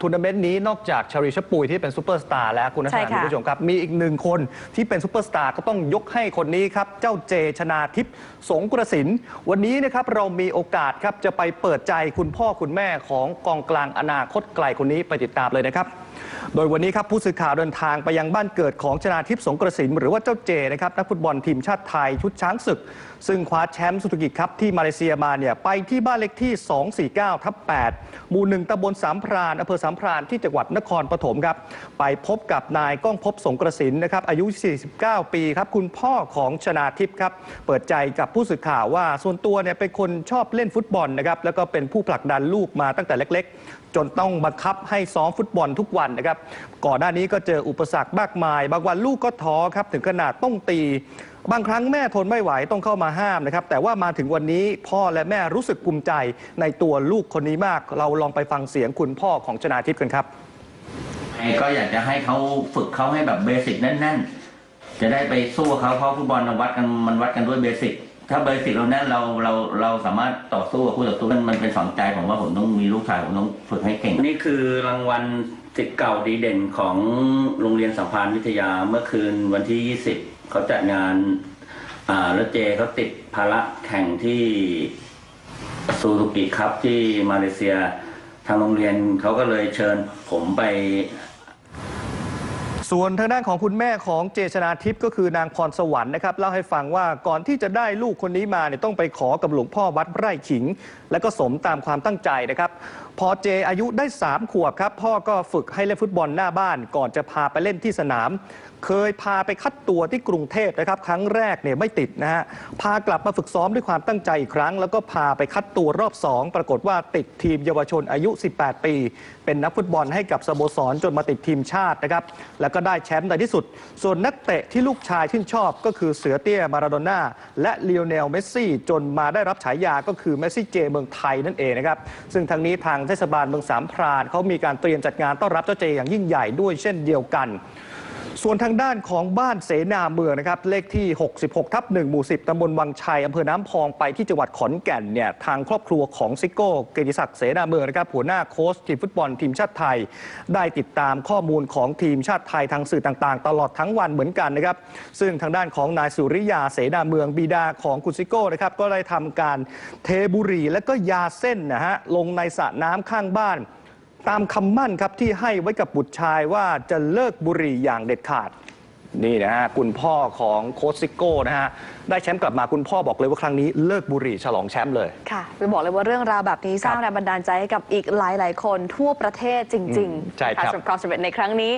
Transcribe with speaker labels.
Speaker 1: ทัวร์นาเมนต์นี้นอกจากชาริชปุยที่เป็นซูเปอร์สตาร์แล้วคุณนัท
Speaker 2: ใช่
Speaker 1: นา
Speaker 2: ค่ะ
Speaker 1: คุณผู้ชมครับ มีอีกหนึ่งคนที่เป็นซูเปอร์สตาร์ก็ต้องยกให้คนนี้ครับ เจ้าเจชนาทิพย์สงกระสิน วันนี้นะครับเรามีโอกาสครับจะไปเปิดใจคุณพ่อคุณแม่ของกองกลางอนาคตไกลคนนี้ไปติดตามเลยนะครับ โดยวันนี้ครับผู้สื่อข่าวเดินทางไปยังบ้านเกิดของชนาทิพย์สงกระสินหรือว่าเจ้าเจนะครับนักฟุตบอลทีมชาติไทยชุดช้างศึก ซึ่งคว้าแชมป์สุตกิจครับที่มาเลเซียมาเนี่ยไปที่บ้านเล็กที่ 249ทับ8หมู่หนึ่งตำบลสามพรานอำเภอสามพรานที่จังหวัดนครปฐมครับไปพบกับนายก้องพบสงกระสินนะครับอายุ 49 ปีครับคุณพ่อของชนาทิพย์ครับเปิดใจกับผู้สื่อข่าวว่าส่วนตัวเนี่ยเป็นคนชอบเล่นฟุตบอลนะครับแล้วก็เป็นผู้ผลักดันลูกมาตั้งแต่เล็ก ๆ จนต้องบังคับให้ซ้อมฟุตบอลทุกวันนะครับ ก่อนหน้านี้ก็เจออุปสรรคมากมาย บางวันลูกก็ท้อครับถึงขนาดต้องตี บางครั้งแม่ทนไม่ไหวต้องเข้ามาห้ามนะครับ แต่ว่ามาถึงวันนี้พ่อและแม่รู้สึกภูมิใจในตัวลูกคนนี้มาก เราลองไปฟังเสียงคุณพ่อของชนาทิพย์กันครับ
Speaker 3: ก็อยากจะให้เขาฝึกเขาให้แบบเบสิกแน่นๆ จะได้ไปสู้เขาเพราะฟุตบอลมันวัดกันมันวัดกันด้วยเบสิก ถ้าเบสิกเราแน่นเราเราเราสามารถต่อสู้กับคู่ต่อสู้มันมันเป็นฝังใจผมว่าผมต้องมีลูกชายผมต้องฝึกให้เก่ง นี่คือรางวัลสิทธิ์เก่าดีเด่นของโรงเรียนสัมพันธ์วิทยาเมื่อคืนวันที่ 20 เขาจัดงานอ่าแล้วเจเขาติดภาระแข่งที่ซูซูกิครับที่มาเลเซียทางโรงเรียนเขาก็เลยเชิญผมไป
Speaker 1: ส่วนทางด้านของคุณแม่ของเจชนาทิพย์ก็คือนางพรสวรรค์นะครับเล่าให้ฟังว่าก่อนที่จะได้ลูกคนนี้มาเนี่ยต้องไปขอกับหลวงพ่อวัดไร่ขิง และก็สมตามความตั้งใจนะครับ พอเจอายุได้ 3 ขวบครับ พ่อก็ฝึกให้เล่นฟุตบอลหน้าบ้าน ก่อนจะพาไปเล่นที่สนาม เคยพาไปคัดตัวที่กรุงเทพนะครับ ครั้งแรกเนี่ยไม่ติดนะฮะพากลับมาฝึกซ้อมด้วยความตั้งใจอีกครั้ง แล้วก็พาไปคัดตัวรอบ 2 ปรากฏว่าติดทีมเยาวชนอายุ 18 ปี เป็นนักฟุตบอลให้กับสโมสรจนมาติดทีมชาตินะครับแล้วก็ได้แชมป์ในที่สุด ส่วนนักเตะที่ลูกชายชื่นชอบก็คือเสือเตี้ยมาราโดน่าและเล o โอเนลเมสซี่จนมาได้รับฉายาก็คือเมสซี่เจเมืองไทยนั่นเองนะครับซึ่งทางนี้ทางเทศบาลเมืองสามพรานเขามีการเตรียมจัดงานต้อนรับเจ้าเจอย่างยิ่งใหญ่ด้วยเช่นเดียวกัน ส่วนทางด้านของบ้านเสนาเมืองนะครับ เลขที่ 66 ทับ1หมู่ 10 ตำบลวังชัย อำเภอน้ำพองไปที่จังหวัดขอนแก่นเนี่ยทางครอบครัวของซิโก้เกียรติศักดิ์เสนาเมืองนะครับ หัวหน้าโค้ชทีมฟุตบอลทีมชาติไทย ได้ติดตามข้อมูลของทีมชาติไทยทางสื่อต่างๆ ตลอดทั้งวันเหมือนกันนะครับ ซึ่งทางด้านของนายสุริยาเสนาเมืองบิดาของคุณซิโก้นะครับก็ได้ทำการเทบุหรี่และก็ยาเส้นนะฮะลงในสระน้ำข้างบ้าน ตามคำมั่นครับที่ให้ไว้กับบุตรชายว่าจะเลิกบุหรี่อย่างเด็ดขาด นี่นะฮะคุณพ่อของโค้ชซิโก้นะฮะได้แชมป์กลับมาคุณพ่อบอกเลยว่าครั้งนี้เลิกบุหรี่ฉลองแชมป์เลย
Speaker 2: ค่ะไปบอกเลยว่าเรื่องราวแบบนี้สร้างแรงบันดาลใจให้กับอีกหลาย ๆ คนทั่วประเทศจริง
Speaker 1: อืมใช่ครับ
Speaker 2: สำหรับความสำเร็จในครั้งนี้